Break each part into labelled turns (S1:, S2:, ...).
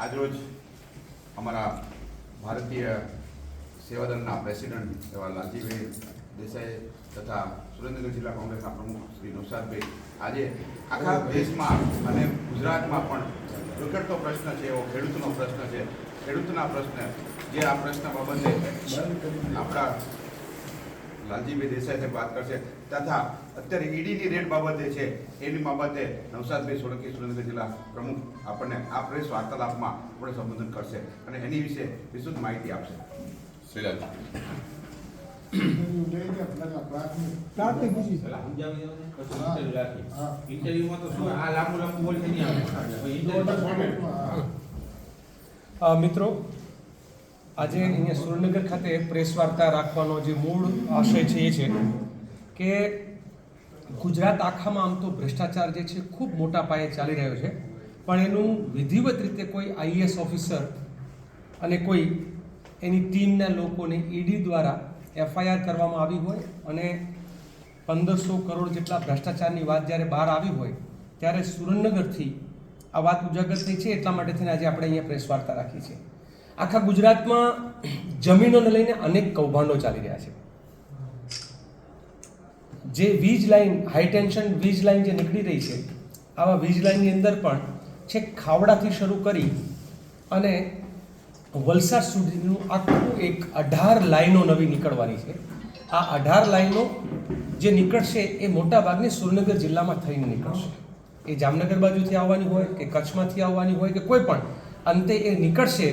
S1: આજરોજ અમારા ભારતીય સેવાદળના પ્રેસિડેન્ટ એવા લાલજીભાઈ દેસાઈ તથા સુરેન્દ્રનગર જિલ્લા કોંગ્રેસના પ્રમુખ શ્રી નૌશાદભાઈ આજે આખા દેશમાં અને ગુજરાતમાં પણ વિકટતો પ્રશ્ન છે, એવો ખેડૂતનો પ્રશ્ન છે. ખેડૂતના પ્રશ્ન, જે આ પ્રશ્ન બાબતે આપણા લાલજીભાઈ દેસાઈ સાહેબ વાત કરશે તથા અત્યારે ઈડીની રેડ બાબતે છે એની બાબતે નવસાદભાઈ સોલંકી સુરેન્દ્ર જિલ્લા પ્રમુખ આપણને આ પ્રેસ વાર્તાલાપમાં આપણે સંબોધન કરશે અને એની વિશે વિસ્તૃત માહિતી આપશે શ્રીલાલ
S2: પ્રાથમિક પૂછી
S3: પેલા સમજાવી દો ને, પછી
S2: હા.
S3: interview રાખી.
S2: હા.
S3: Interview માં તો શું આ લાંબુ લાંબુ બોલશે નહીં આવે.
S4: મિત્રો આજે અહીંયા સુરેન્દ્રનગર ખાતે પ્રેસ વાર્તા રાખવાનો જે મૂળ આશય છે એ છે કે ગુજરાત આખામાં આમ તો ભ્રષ્ટાચાર જે છે ખૂબ મોટા પાયે ચાલી રહ્યો છે. પણ એનું વિધિવત રીતે કોઈ આઈએએસ ઓફિસર અને કોઈ એની ટીમના લોકોને ઈડી દ્વારા એફઆઈઆર કરવામાં આવી હોય અને પંદરસો કરોડ જેટલા ભ્રષ્ટાચારની વાત જ્યારે બહાર આવી હોય, ત્યારે સુરેન્દ્રનગરથી આ વાત ઉજાગર થઈ છે. એટલા માટે થઈને આજે આપણે અહીંયા પ્રેસ વાર્તા રાખી છે. આખા ગુજરાતમાં જમીનોને લઈને અનેક કૌભાંડો ચાલી રહ્યા છે. જે વીજ લાઇન હાઈ ટેન્શન વીજ લાઈન જે નીકળી રહી છે, આવા વીજ લાઈનની અંદર પણ છેક ખાવડાથી શરૂ કરી અને વલસાડ સુધીનું આખું એક અઢાર લાઈનો નવી નીકળવાની છે. આ અઢાર લાઈનો જે નીકળશે એ મોટાભાગની સુરનગર જિલ્લામાં થઈને નીકળશે. એ જામનગર બાજુથી આવવાની હોય કે કચ્છમાંથી આવવાની હોય કે કોઈ પણ અંતે એ નીકળશે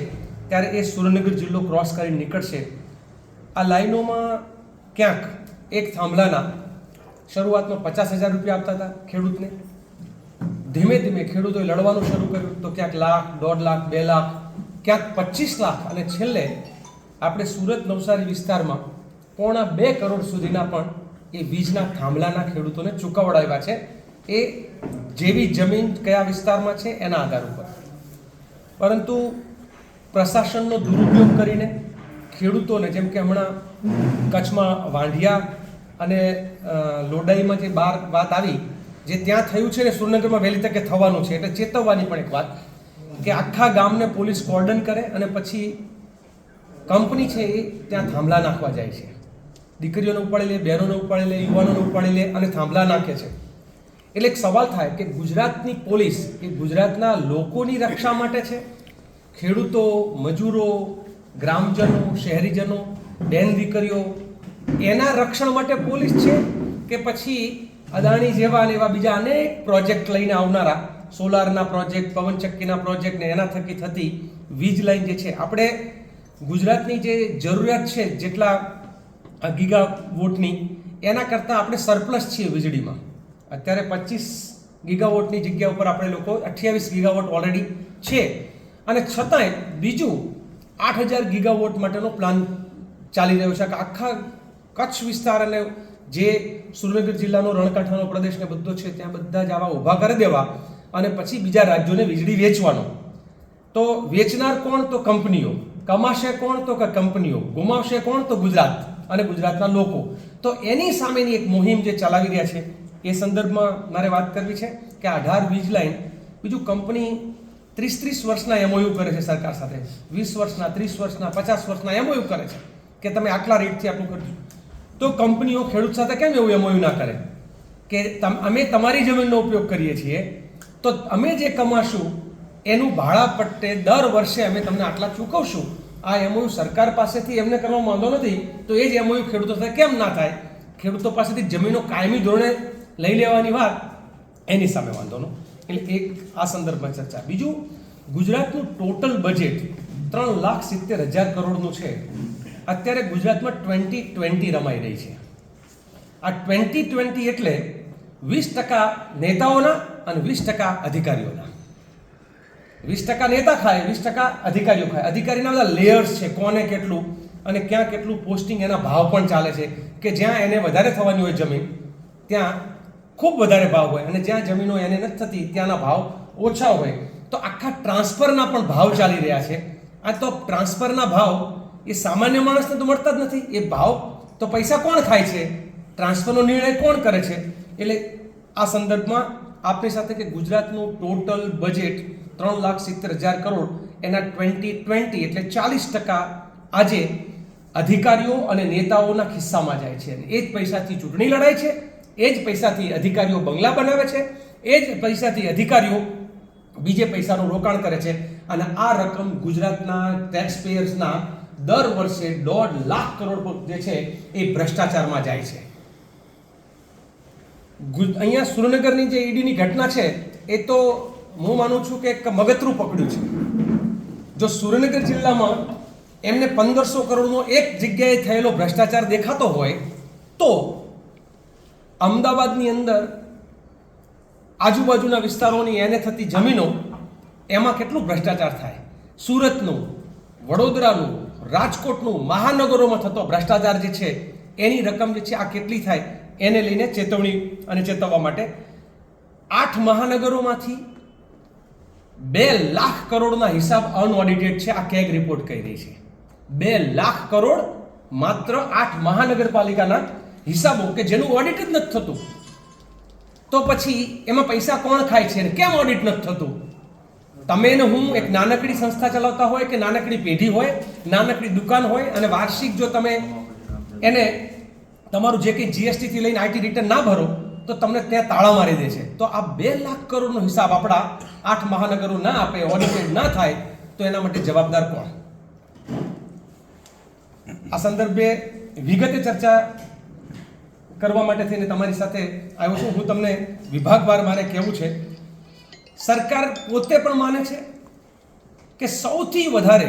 S4: ત્યારે એ સુરેન્દ્રનગર જિલ્લો ક્રોસ કરીને નીકળશે. આ લાઈનોમાં ક્યાંક એક થાંભલાના શરૂઆતમાં પચાસ હજાર રૂપિયા આપતા હતા ખેડૂતને. ધીમે ધીમે ખેડૂતોએ લડવાનું શરૂ કર્યું તો ક્યાંક લાખ, દોઢ લાખ, બે લાખ, ક્યાંક પચીસ લાખ અને છેલ્લે આપણે સુરત નવસારી વિસ્તારમાં પોણા બે કરોડ સુધીના પણ એ વીજના થાંભલાના ખેડૂતોને ચૂકવડાવ્યા છે. એ જેવી જમીન કયા વિસ્તારમાં છે એના આધાર ઉપર. પરંતુ પ્રશાસનનો દુરુપયોગ કરીને ખેડૂતોને, જેમ કે હમણાં કચ્છમાં વાંઢિયા અને લોડાઈમાં જે બાર વાત આવી, જે ત્યાં થયું છે ને સુરનગરમાં વહેલી તકે થવાનું છે, એટલે ચેતવવાની પણ એક વાત કે આખા ગામને પોલીસ કોર્ડન કરે અને પછી કંપની છે એ ત્યાં થાંભલા નાખવા જાય છે. દીકરીઓને ઉપાડી લે, બહેનોને ઉપાડી લે, યુવાનોને ઉપાડી લે અને થાંભલા નાખે છે. એટલે એક સવાલ થાય કે ગુજરાતની પોલીસ એ ગુજરાતના લોકોની રક્ષા માટે છે? ખેડૂતો, મજૂરો, ગ્રામજનો, શહેરીજનો, બેન દીકરીઓ, એના રક્ષણ માટે પોલીસ છે કે પછી અદાણી જેવા અને એવા બીજા અનેક પ્રોજેક્ટ લઈને આવનારા, સોલારના પ્રોજેક્ટ પવનચક્કીના પ્રોજેક્ટ ને એના થકી થતી વીજ લાઈન જે છે. આપણે ગુજરાતની જે જરૂરિયાત છે, જેટલા ગીગા વોટની એના કરતાં આપણે સરપ્લસ છીએ વીજળીમાં. અત્યારે પચીસ ગીગાવોટની જગ્યા ઉપર આપણે લોકો અઠ્યાવીસ ગીગાવોટ ઓલરેડી છે. અને છતાંય બીજું આઠ હજાર ગીગાવોટ માટેનો પ્લાન ચાલી રહ્યો છે. કે આખા કચ્છ વિસ્તાર અને જે સુરેન્દ્રનગર જિલ્લાનો રણકાંઠાનો પ્રદેશ ને બધો છે, ત્યાં બધા જ આવા ઊભા કરી દેવા અને પછી બીજા રાજ્યોને વીજળી વેચવાનો. તો વેચનાર કોણ? તો કંપનીઓ. કમાશે કોણ? તો કે, કંપનીઓ. ગુમાવશે કોણ? તો ગુજરાત અને ગુજરાતના લોકો. તો એની સામેની એક મુહિમ જે ચલાવી રહ્યા છે, એ સંદર્ભમાં મારે વાત કરવી છે કે અઢાર વીજ લાઈન બીજું કંપની ત્રીસ ત્રીસ વર્ષના એમઓયુ કરે છે સરકાર સાથે. વીસ વર્ષના, ત્રીસ વર્ષના, પચાસ વર્ષના એમઓયુ કરે છે કે તમે આટલા રેટથી આટલું કરજો. તો કંપનીઓ ખેડૂત સાથે કેમ એવું એમઓયુ ના કરે? કે અમે તમારી જમીનનો ઉપયોગ કરીએ છીએ, તો અમે જે કમાશું, એનું ભાડા પટ્ટે દર વર્ષે અમે તમને આટલા ચૂકવશું. આ એમઓયુ સરકાર પાસેથી એમને કરવામાં વાંધો નથી, તો એ જ એમઓયુ ખેડૂતો સાથે કેમ ના થાય? ખેડૂતો પાસેથી જમીનો કાયમી ધોરણે લઈ લેવાની વાત, એની સામે વાંધો વાંધોનો એટલે એક આ સંદર્ભમાં ચર્ચા. બીજું, ગુજરાતનું ટોટલ બજેટ ત્રણ લાખ સિત્તેર હજાર કરોડનું છે. અત્યારે ગુજરાતમાં ટ્વેન્ટી ટ્વેન્ટી રમાઈ રહી છે. આ ટ્વેન્ટી ટ્વેન્ટી એટલે વીસ ટકા નેતાઓના અને વીસ ટકા અધિકારીઓના. વીસ ટકા નેતા ખાય, વીસ ટકા અધિકારીઓ ખાય. અધિકારીના બધા લેયર્સ છે, કોને કેટલું અને ક્યાં કેટલું પોસ્ટિંગ એના ભાવ પણ ચાલે છે કે જ્યાં એને વધારે થવાની હોય જમીન, ત્યાં ખૂબ વધારે ભાવ હોય અને જ્યાં જમીનો એને નથી થતી, ત્યાંના ભાવ ઓછા હોય. તો આખા ટ્રાન્સફરના પણ ભાવ ચાલી રહ્યા છે. આ તો ટ્રાન્સફરના ભાવ, એ સામાન્ય માણસને તો મળતા જ નથી. એ ભાવ તો પૈસા કોણ ખાય છે? ટ્રાન્સફરનો નિર્ણય કોણ કરે છે? એટલે આ સંદર્ભમાં આપની સાથે કે ગુજરાતનું ટોટલ બજેટ ત્રણ લાખ સિત્તેર હજાર કરોડ, એના ટ્વેન્ટી ટ્વેન્ટી એટલે ચાલીસ ટકા આજે અધિકારીઓ અને નેતાઓના ખિસ્સામાં જાય છે. એ જ પૈસાથી ચૂંટણી લડાય છે. એ જ પૈસાથી અધિકારીઓ બંગલા બનાવે છે, એ જ પૈસાથી અધિકારીઓ બીજે પૈસાનું રોકાણ કરે છે અને આ રકમ ગુજરાતના ટેક્સ પેયર્સના દર વર્ષે દોઢ લાખ કરોડ જે છે એ ભ્રષ્ટાચારમાં જાય છે. અહીંયા સુરેન્દ્રનગરની જે ઈડીની ઘટના છે, એ તો હું માનું છું કે એક મગતરું પકડ્યું છે. જો સુરેન્દ્રનગર જિલ્લામાં એમને પંદરસો કરોડનો એક જગ્યાએ થયેલો ભ્રષ્ટાચાર દેખાતો હોય, તો અમદાવાદની અંદર આજુબાજુના વિસ્તારોની એને થતી જમીનો, એમાં કેટલું ભ્રષ્ટાચાર થાય? સુરતનું, વડોદરાનું, રાજકોટનું, મહાનગરોમાં થતો ભ્રષ્ટાચાર જે છે, એની રકમ જે છે, આ કેટલી થાય? એને લઈને ચેતવણી અને ચેતવવા માટે આઠ મહાનગરોમાંથી બે લાખ કરોડના હિસાબ અનઓડિટેડ છે, આ કેગ રિપોર્ટ કહી રહી છે. બે લાખ કરોડ માત્ર આઠ મહાનગરપાલિકાના હિસાબો કે જેનું ઓડિટ જ નથી થતું. તો પછી એમાં પૈસા કોણ ખાય છે અને કેમ ઓડિટ નથી થતું? તમે ને હું એક નાનકડી સંસ્થા ચલાવતા હોય કે નાનકડી પેઢી હોય, નાનકડી દુકાન હોય અને વાર્ષિક જો તમે એને તમારું જે કંઈ જીએસટીથી લઈને આઈટી રિટર્ન ના ભરો, તો તમને ત્યાં તાળા મારી દે છે. તો આ બે લાખ કરોડનો હિસાબ આપણા આઠ મહાનગરો ના આપે ઓડિટેડ ના થાય, તો એના માટે જવાબદાર કોણ? આ સંદર્ભે વિગતે ચર્ચા કરવા માટે થઈને તમારી સાથે આવ્યો છું. હું તમને વિભાગવાર મારે કહેવું છે, સરકાર પોતે પણ માને છે કે સૌથી વધારે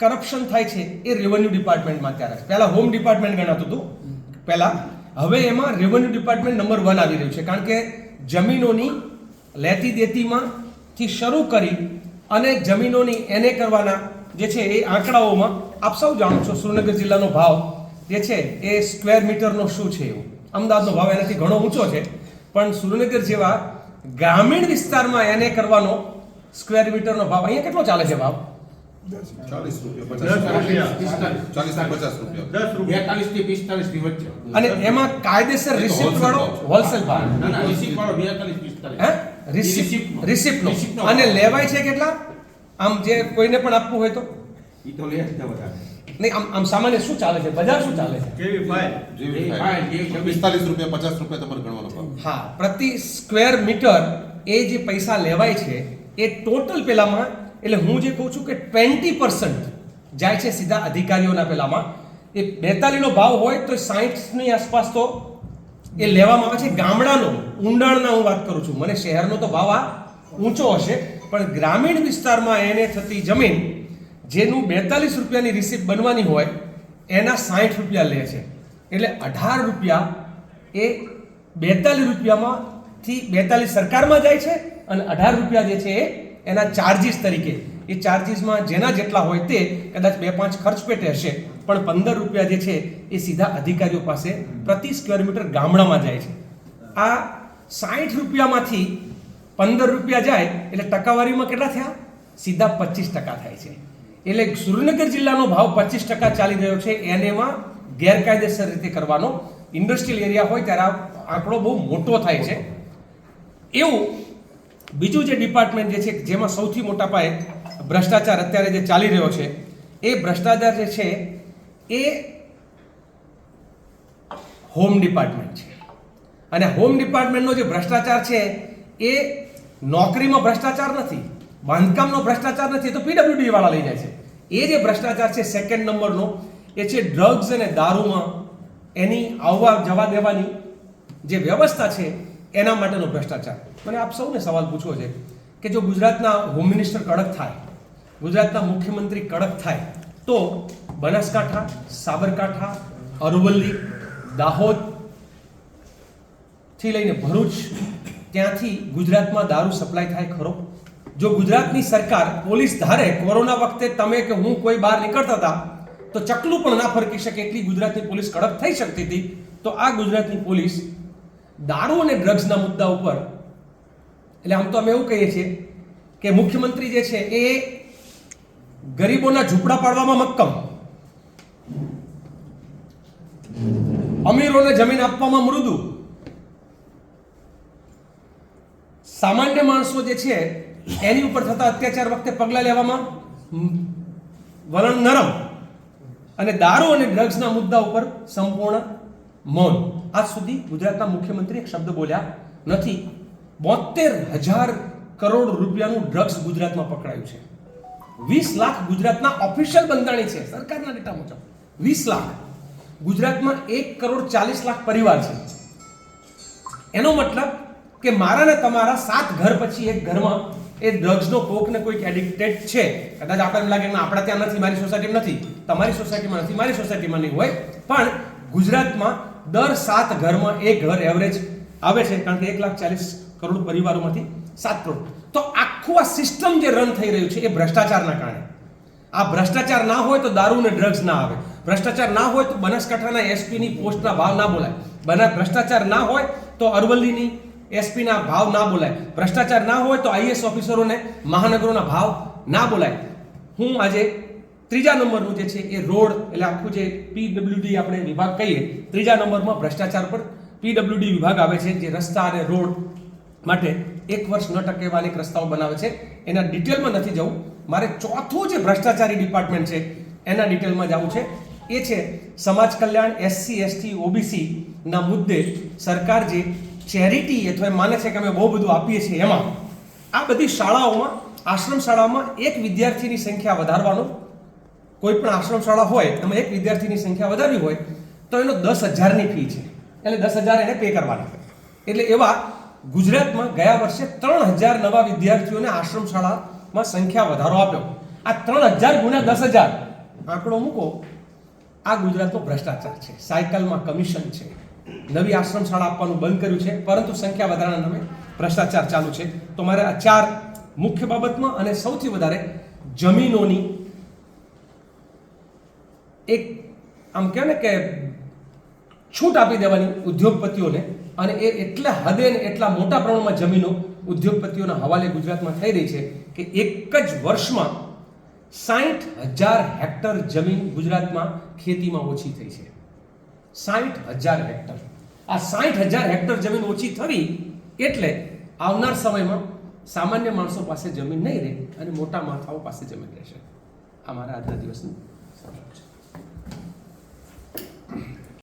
S4: કરપ્શન થાય છે એ રેવન્યુ ડિપાર્ટમેન્ટમાં ત્યારે પહેલાં હોમ ડિપાર્ટમેન્ટ ગણાતું હતું. પહેલાં હવે એમાં રેવન્યુ ડિપાર્ટમેન્ટ નંબર વન આવી રહ્યું છે. કારણ કે જમીનોની લેતી દેતીમાં થી શરૂ કરી અને જમીનોની એને કરવાના જે છે એ આંકડાઓમાં આપ સૌ જાણો છો, સુરેન્દ્રનગર જિલ્લાનો ભાવ જે છે એ સ્ક્વેર મીટરનો શું છે એવું? અમદાવાદનો ભાવ એનાથી ઘણો ઊંચો છે પણ સુરેન્દ્રનગર જેવા ગ્રામીણ વિસ્તારમાં એને કરવાનો સ્ક્વેર મીટરનો ભાવ અહીંયા કેટલો ચાલે છે ભાવ? અને એમાં કાયદેસર રિસિપ્ટ વાળો હોલસેલ ભાવ. રિસિપ્ટ
S3: નો.
S4: અને લેવાય છે કેટલા? આમ જે કોઈને પણ આપવું હોય તો?
S3: એ તો લે જ વધારે
S4: નહીં આમ આમ સામાન્ય શું ચાલે છે? બજાર શું ચાલે છે?
S3: કેવી ફાઇલ
S5: જેવી
S3: ફાઇલ.
S5: પિસ્તાલીસ રૂપિયા પચાસ રૂપિયા તમારે ગણવાનો
S4: હા પ્રતિ સ્ક્વેર મીટર એ જે પૈસા લેવાય છે એ ટોટલ પેલામાં એટલે હું જે કહું છું કે ટ્વેન્ટી પર્સન્ટ જાય છે સીધા અધિકારીઓના પેલામાં. એ બેતાલીનો ભાવ હોય તો સાહીઠની આસપાસ તો એ લેવામાં આવે છે. ગામડાનો ઊંડાણના હું વાત કરું છું. મને શહેરનો તો ભાવ આ ઊંચો હશે પણ ગ્રામીણ વિસ્તારમાં એને થતી જમીન જેનું બેતાલીસ રૂપિયાની રિસીપ્ટ બનવાની હોય, એના સાઠ રૂપિયા લે છે. એટલે અઢાર રૂપિયા એ બેતાલીસ રૂપિયામાંથી બેતાલીસ સરકારમાં જાય છે અને અઢાર રૂપિયા જે છે એ એના ચાર્જિસ તરીકે. એ ચાર્જિસમાં જેના જેટલા હોય તે કદાચ બે પાંચ ખર્ચ પેટે હશે, પણ પંદર રૂપિયા જે છે એ સીધા અધિકારીઓ પાસે પ્રતિ સ્ક્વેર મીટર ગામડામાં જાય છે. આ સાઠ રૂપિયામાંથી પંદર રૂપિયા જાય એટલે ટકાવારીમાં કેટલા થયા? સીધા પચીસ ટકા થાય છે. એટલે સુરેન્દ્રનગર જિલ્લાનો ભાવ પચીસ ટકા ચાલી રહ્યો છે. એનેમાં ગેરકાયદેસર રીતે કરવાનો ઇન્ડસ્ટ્રીયલ એરિયા હોય ત્યારે આ આંકડો બહુ મોટો થાય છે. એવું બીજું જે ડિપાર્ટમેન્ટ જે છે, જેમાં સૌથી મોટા પાયે ભ્રષ્ટાચાર અત્યારે જે ચાલી રહ્યો છે, એ ભ્રષ્ટાચાર જે છે, એ હોમ ડિપાર્ટમેન્ટ છે. અને હોમ ડિપાર્ટમેન્ટનો જે ભ્રષ્ટાચાર છે, એ નોકરીમાં ભ્રષ્ટાચાર નથી. બાંધકામનો ભ્રષ્ટાચાર નથી તો પીડબ્લ્યુડી વાળા લઈ જાય છે. એ જે ભ્રષ્ટાચાર છે સેકન્ડ નંબરનો એ છે ડ્રગ્સ અને દારૂમાં એની આવવા જવા દેવાની જે વ્યવસ્થા છે, એના માટેનો ભ્રષ્ટાચાર. મને આપ સૌને સવાલ પૂછવો છે કે જો ગુજરાતના હોમ મિનિસ્ટર કડક થાય, ગુજરાતના મુખ્યમંત્રી કડક થાય, તો બનાસકાંઠા, સાબરકાંઠા, અરવલ્લી, દાહોદથી લઈને ભરૂચ, ત્યાંથી ગુજરાતમાં દારૂ સપ્લાય થાય ખરો? જો ગુજરાતની સરકાર પોલીસ ધારે કોરોના વખતે તમે કે હું કોઈ બહાર નીકળતા હતા, તો ચકલું પણ ના ફરકી શકે એટલી ગુજરાતની પોલીસ કડક થઈ શકતી હતી. તો આ ગુજરાતની પોલીસ દારૂ અને ડ્રગ્સના મુદ્દા ઉપર, એટલે આમ તો અમે એવું કહીએ છીએ કે મુખ્યમંત્રી જે છે એ ગરીબોના ઝૂંપડા પાડવામાં મક્કમ. અમીરોને જમીન આપવામાં મૃદુ. સામાન્ય માણસો જે છે એની ઉપર થતા અત્યાચાર વખતે પગલાં લેવામાં વલણ નરમ અને દારૂ અને ડ્રગ્સના મુદ્દા ઉપર સંપૂર્ણ મૌન. આજ સુધી ગુજરાતના મુખ્યમંત્રી એક શબ્દ બોલ્યા નથી. બોતેર હજાર કરોડ રૂપિયાનું ડ્રગ્સ ગુજરાતમાં પકડાયું છે. વીસ લાખ ગુજરાતના ઓફિશિયલ બંધાણી છે, સરકારના ડેટા મુજબ. વીસ લાખ. ગુજરાતમાં એક કરોડ ચાલીસ લાખ પરિવાર છે. એનો મતલબ કે મારા ને તમારા સાત ઘર પછી એક ઘરમાં એ ડ્રગ્સનો કોક ને કોઈક એડિક્ટેડ છે. કદાચ આપણે એમ લાગે આપણા ત્યાં નથી, મારી સોસાયટીમાં નથી. તમારી સોસાયટીમાં નથી, મારી સોસાયટીમાં નહીં હોય. પણ ગુજરાતમાં દર સાત ઘરમાં એક ઘર એવરેજ આવે છે, કારણ કે એક લાખ ચાલીસ કરોડ પરિવારોમાંથી સાત કરોડ. તો આખું આ સિસ્ટમ જે રન થઈ રહ્યું છે, એ ભ્રષ્ટાચારના કારણે. આ ભ્રષ્ટાચાર ના હોય તો દારૂ ને ડ્રગ્સ ના આવે. ભ્રષ્ટાચાર ના હોય તો બનાસકાંઠાના એસપીની પોસ્ટના ભાવ ના બોલાય. બના ભ્રષ્ટાચાર ના હોય તો અરવલ્લીની એસપીના ભાવ ના બોલાય. ભ્રષ્ટાચાર ના હોય તો આઈએસ ઓફિસરોને મહાનગરોના ભાવ ના બોલાય. હું આજે ત્રીજા નંબરનું જે છે એ રોડ એટલે આખું જે પીડબ્લ્યુડી આપણે વિભાગ કહીએ, ત્રીજા નંબરમાં ભ્રષ્ટાચાર પર પીડબ્લ્યુડી વિભાગ આવે છે, જે રસ્તા અને રોડ માટે એક વર્ષ ન ટકેવાની રસ્તાઓ બનાવે છે. એના ડિટેલમાં નથી જવું. મારે ચોથું જે ભ્રષ્ટાચારી ડિપાર્ટમેન્ટ છે, એના ડિટેલમાં જવું છે. એ છે સમાજ કલ્યાણ, એસસી, એસટી, ઓબીસી ના મુદ્દે સરકાર જે ચેરિટી અથવા માને છે કે અમે બહુ બધું આપીએ છીએ એમાં. આ બધી શાળાઓમાં, આશ્રમ શાળામાં એક વિદ્યાર્થીની સંખ્યા વધારવાનો. કોઈ પણ આશ્રમ શાળા હોય, એમાં એક વિદ્યાર્થીની સંખ્યા વધારવી હોય, તો એનો દસ હજારની ફી છે. એટલે દસ હજાર એને પે કરવાના. એટલે એવા ગુજરાતમાં ગયા વર્ષે ત્રણ હજાર નવા વિદ્યાર્થીઓને આશ્રમ શાળામાં સંખ્યા વધારો આપ્યો. આ ત્રણ હજાર ગુણ્યા દસ હજાર. આંકડો મૂકો. આ ગુજરાતનો ભ્રષ્ટાચાર છે. સાયકલમાં કમિશન છે. નવી આશ્રમ શાળા આપવાનું બંધ કર્યું છે, પરંતુ સંખ્યા વધારાના નામે ભ્રષ્ટાચાર ચાલુ છે. તો મારે આ ચાર મુખ્ય બાબતમાં અને સૌથી વધારે જમીનોની એક, આમ કહેવાય ને કે છૂટ આપી દેવાની ઉદ્યોગપતિઓને, અને એ એટલા હદે ને એટલા મોટા પ્રમાણમાં જમીનો ઉદ્યોગપતિઓના હવાલે ગુજરાતમાં થઈ રહી છે કે એક જ વર્ષમાં સાઠ હજાર હેક્ટર જમીન ગુજરાતમાં ખેતીમાં ઓછી થઈ છે. સાઠ હજાર હેક્ટર. આ સાઠ હજાર હેક્ટર જમીન ઓછી થવી એટલે આવનાર સમયમાં સામાન્ય માણસો પાસે જમીન નહીં રહે અને મોટા માથાઓ પાસે જમીન રહેશે. આ મારા આજના દિવસનું છે.